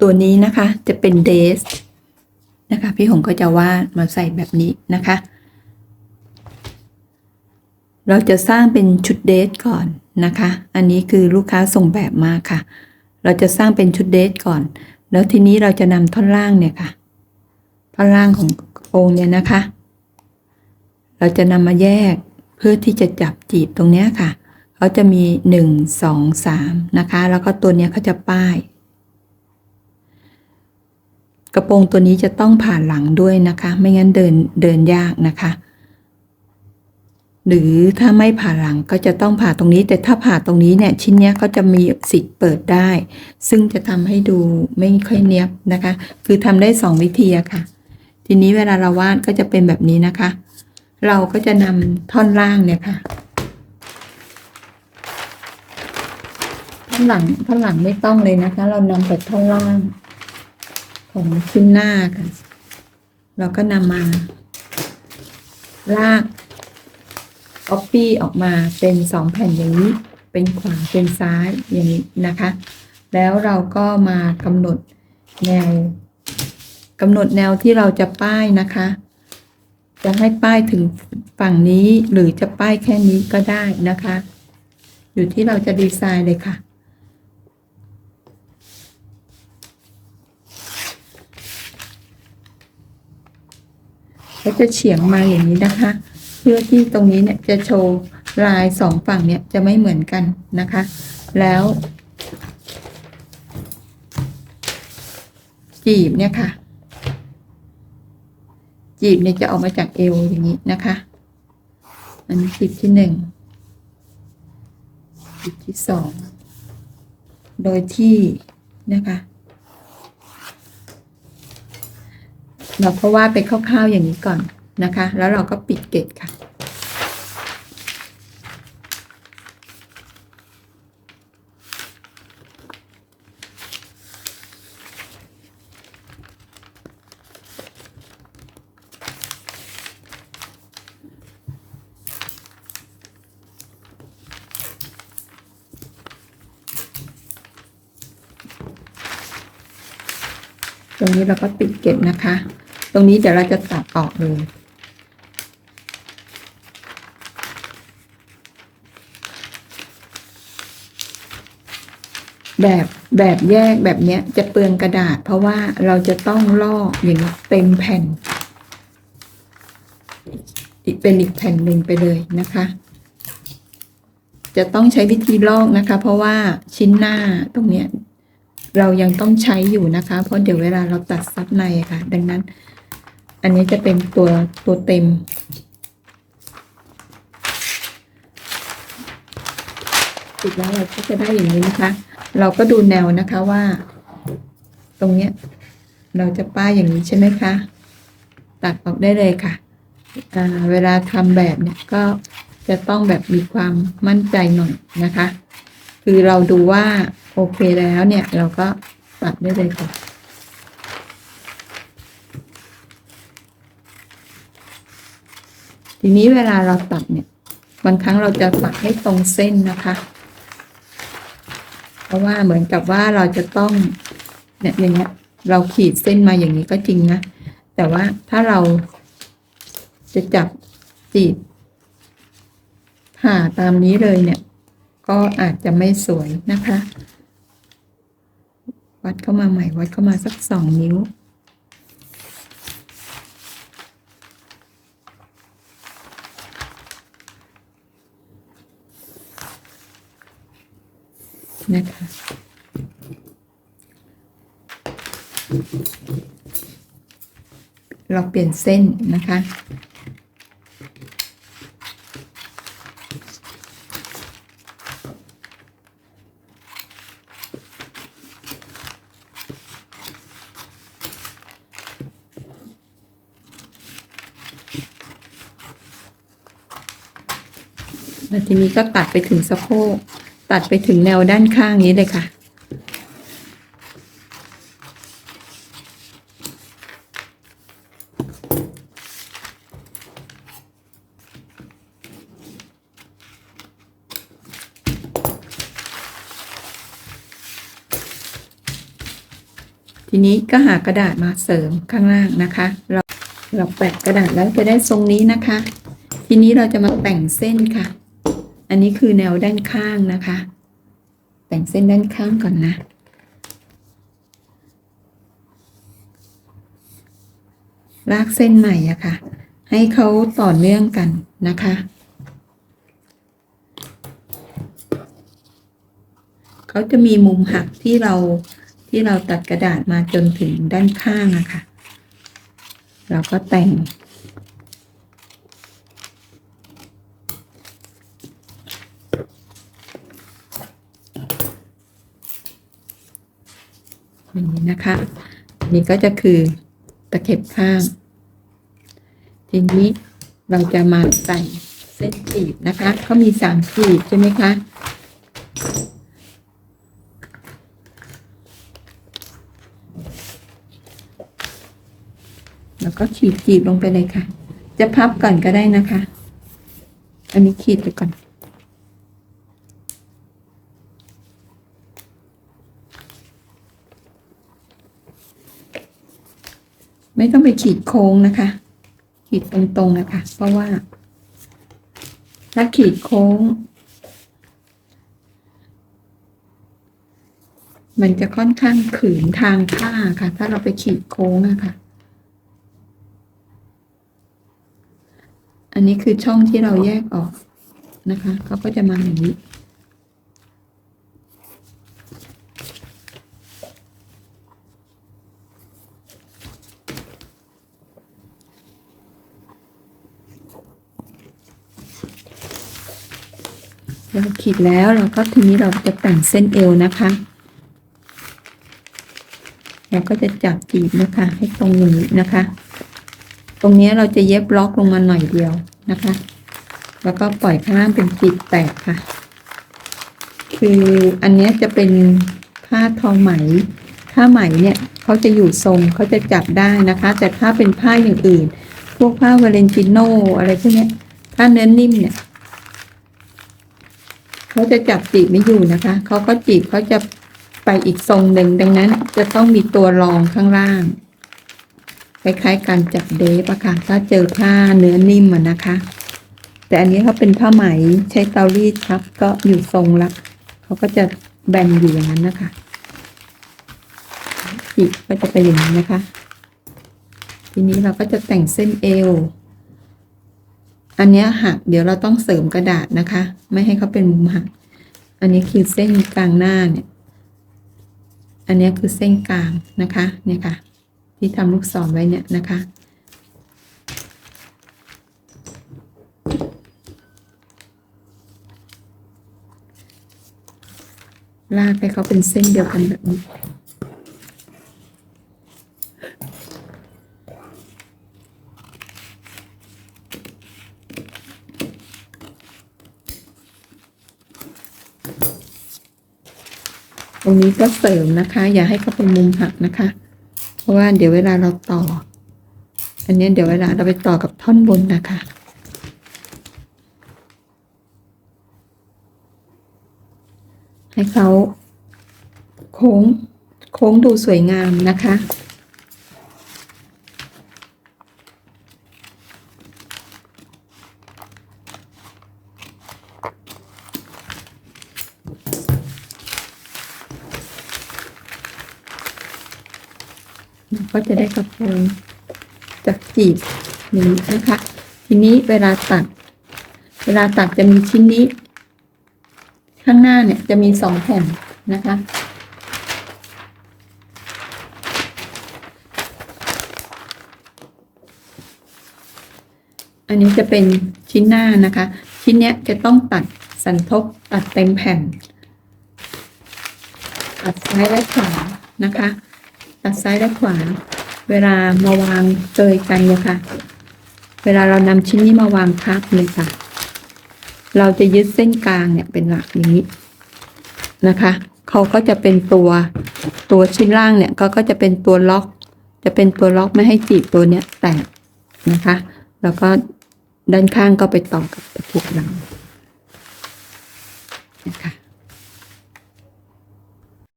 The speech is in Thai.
ตัวนี้นะคะจะเป็นเดสนะคะพี่หงก็จะวาดมาใส่แบบนี้นะคะ เราจะสร้างเป็นชุดเดทก่อนนะคะ อันนี้คือลูกค้าส่งแบบมาค่ะ เราจะสร้างเป็นชุดเดทก่อน แล้วทีนี้เราจะนำท่อนล่างเนี่ยค่ะท่อนล่างของกระโปรงเนี่ยนะคะ เราจะนำมาแยกเพื่อที่จะจับจีบตรงเนี้ยค่ะเขาจะมีหนึ่งสองสามนะคะ แล้วก็ตัวเนี้ยเขาจะป้าย กระโปรงตัวนี้จะต้องผ่านหลังด้วยนะคะ ไม่งั้นเดินเดินยากนะคะ หรือถ้าไม่ผ่าหลังก็จะต้องผ่าตรงนี้ แต่ถ้าผ่าตรงนี้เนี่ยชิ้นเนี้ยก็จะมีสิทธิ์เปิดได้ ซึ่งจะทำให้ดูไม่ค่อยเนียบนะคะ คือทำได้สองวิธีอะค่ะ ทีนี้เวลาเราวาดก็จะเป็นแบบนี้นะคะ เราก็จะนำท่อนล่างเนี่ยค่ะท่อนหลังท่อนหลังไม่ต้องเลยนะคะ เรานำแต่ท่อนล่าง ของชิ้นหน้าค่ะ เราก็นำมา ลากออปปี้ออกมาเป็นสองแผ่นอย่างนี้ เป็นขวาเป็นซ้ายอย่างนี้นะคะ แล้วเราก็มากำหนดแนวกำหนดแนวที่เราจะป้ายนะคะ จะให้ป้ายถึงฝั่งนี้หรือจะป้ายแค่นี้ก็ได้นะคะ อยู่ที่เราจะดีไซน์เลยค่ะ็จะเฉียงมาอย่างนี้นะคะ เพื่อที่ตรงนี้เนี่ยจะโชว์ลายสองฝั่งเนี่ยจะไม่เหมือนกันนะคะ แล้วจีบเนี่ยค่ะ จีบเนี่ยจะออกมาจากเอวอย่างนี้นะคะอันนี้จีบที่หนึ่งจีบที่สองโดยที่นะคะ เราก็วาดไปคร่าวๆอย่างนี้ก่อนนะคะ แล้วเราก็ปิดเกตค่ะ ตรงนี้เราก็ปิดเก็บนะคะ ตรงนี้เดี๋ยวเราจะตัดออกเลยแบบแบบแยกแบบเนี้ยจะเปลืองกระดาษ เพราะว่าเราจะต้องลอกอย่างนี้เต็มแผ่น อีกเป็นอีกแผ่นหนึ่งไปเลยนะคะ จะต้องใช้วิธีลอกนะคะ เพราะว่าชิ้นหน้าตรงเนี้ยเรายังต้องใช้อยู่นะคะ เพราะเดี๋ยวเวลาเราตัดซับในค่ะ ดังนั้น อันนี้จะเป็นตัวตัวเต็ม ติดแล้วเราก็จะได้อย่างนี้นะคะ เราก็ดูแนวนะคะว่า ตรงเนี้ย เราจะป้ายอย่างนี้ใช่ไหมคะ ตัดออกได้เลยค่ะเวลาทำแบบเนี่ยก็จะต้องแบบมีความมั่นใจหน่อยนะคะ คือเราดูว่าโอเคแล้วเนี่ย เราก็ตัดได้เลยค่ะ ทีนี้เวลาเราตัดเนี่ย บางครั้งเราจะตัดให้ตรงเส้นนะคะ เพราะว่าเหมือนกับว่าเราจะต้องเนี่ยอย่างเงี้ย เราขีดเส้นมาอย่างนี้ก็จริงนะ แต่ว่าถ้าเราจะจับจีบผ่าตามนี้เลยเนี่ย ก็อาจจะไม่สวยนะคะ วัดเข้ามาใหม่วัดเข้ามาสักสองนิ้ว นะคะ เราเปลี่ยนเส้นนะคะ แล้วทีนี้ก็ตัดไปถึงสะโพก ตัดไปถึงแนวด้านข้างนี้เลยค่ะ ทีนี้ก็หากระดาษมาเสริมข้างล่างนะคะ เราเราแปะกระดาษแล้วจะได้ทรงนี้นะคะ ทีนี้เราจะมาแต่งเส้นค่ะ อันนี้คือแนวด้านข้างนะคะ แต่งเส้นด้านข้างก่อนนะ ลากเส้นใหม่อะค่ะ ให้เขาต่อเนื่องกันนะคะ เขาจะมีมุมหักที่เราที่เราตัดกระดาษมาจนถึงด้านข้างอะค่ะ เราก็แต่ง อย่างนี้นะคะนนี้ก็จะคือตะเข็บข้าง ทีนี้เราจะมาใส่เส้นจีบนะคะเขามีสามจีบใช่ไหมคะแล้วก็ขีดจีบลงไปเลยค่ะ จะพับก่อนก็ได้นะคะ อันนี้ขีดไปก่อน ไม่ต้องไปขีดโค้งนะคะ ขีดตรงๆนะคะ เพราะว่า ถ้าขีดโค้ง มันจะค่อนข้างขืนทางผ้าค่ะ ถ้าเราไปขีดโค้งอะค่ะ อันนี้คือช่องที่เราแยกออกนะคะเขาก็จะมาอย่างนี้ เราขีดแล้วเราก็ทีนี้เราจะแต่งเส้นเอวนะคะ เราก็จะจับจีบนะคะ ให้ตรงนี้นะคะ ตรงนี้เราจะเย็บล็อกลงมาหน่อยเดียวนะคะ แล้วก็ปล่อยข้างล่างเป็นจีบแตกค่ะ คืออันนี้จะเป็นผ้าทอไหมผ้าไหมเนี่ยเขาจะอยู่ทรงเขาจะจับได้นะคะ แต่ถ้าเป็นผ้าอย่างอื่น พวกผ้าวาเลนติโนอะไรพวกนี้ยผ้าเนื้อนิ่มเนี่ย เขาจะจับจีบไม่อยู่นะคะเขาก็จีบเขาจะไปอีกทรงหนึ่งดังนั้นจะต้องมีตัวรองข้างล่างคล้ายๆการจับเดฟอะค่ะถ้าเจอผ้าเนื้อนิ่มอะนะคะ แต่อันนี้เขาเป็นผ้าไหมใช้เตารีดครับ ก็อยู่ทรงละเขาก็จะแบนอยู่อย่างนั้นนะคะจีบก็จะเป็นอย่างนี้นะคะ ทีนี้เราก็จะแต่งเส้นเอว อันนี้หักเดี๋ยวเราต้องเสริมกระดาษนะคะ ไม่ให้เขาเป็นมุมหัก อันนี้คือเส้นกลางหน้าเนี่ย อันนี้คือเส้นกลางนะคะเนี่ยค่ะ ที่ทำลูกศรไว้เนี่ยนะคะลากให้เขาเป็นเส้นเดียวกันแบบนี้ ตรงนี้ก็เสริมนะคะ อย่าให้เขาเป็นมุมหักนะคะ เพราะว่าเดี๋ยวเวลาเราต่อ อันนี้เดี๋ยวเวลาเราไปต่อกับท่อนบนนะคะให้เขาโค้งโค้งดูสวยงามนะคะ ก็จะได้กระโปรงจากจีบนี้นะคะ ทีนี้เวลาตัด เวลาตัดจะมีชิ้นนี้ ข้างหน้าเนี่ยจะมีสองแผ่นนะคะอันนี้จะเป็นชิ้นหน้านะคะ ชิ้นเนี้ยจะต้องตัดสันทบตัดเต็มแผ่น ตัดซ้ายและขวานะคะ ตัดซ้ายและขวา เวลามาวางเกยกันเนี่ยค่ะ เวลาเรานำชิ้นนี้มาวางทับเลยค่ะ เราจะยึดเส้นกลางเนี่ยเป็นหลักอย่างนี้นะคะเขาก็จะเป็นตัวตัวชิ้นล่างเนี่ยก็ก็จะเป็นตัวล็อก จะเป็นตัวล็อกไม่ให้จีบตัวเนี้ยแตกนะคะ แล้วก็ด้านข้างก็ไปต่อกับตะปุกหลังนะคะ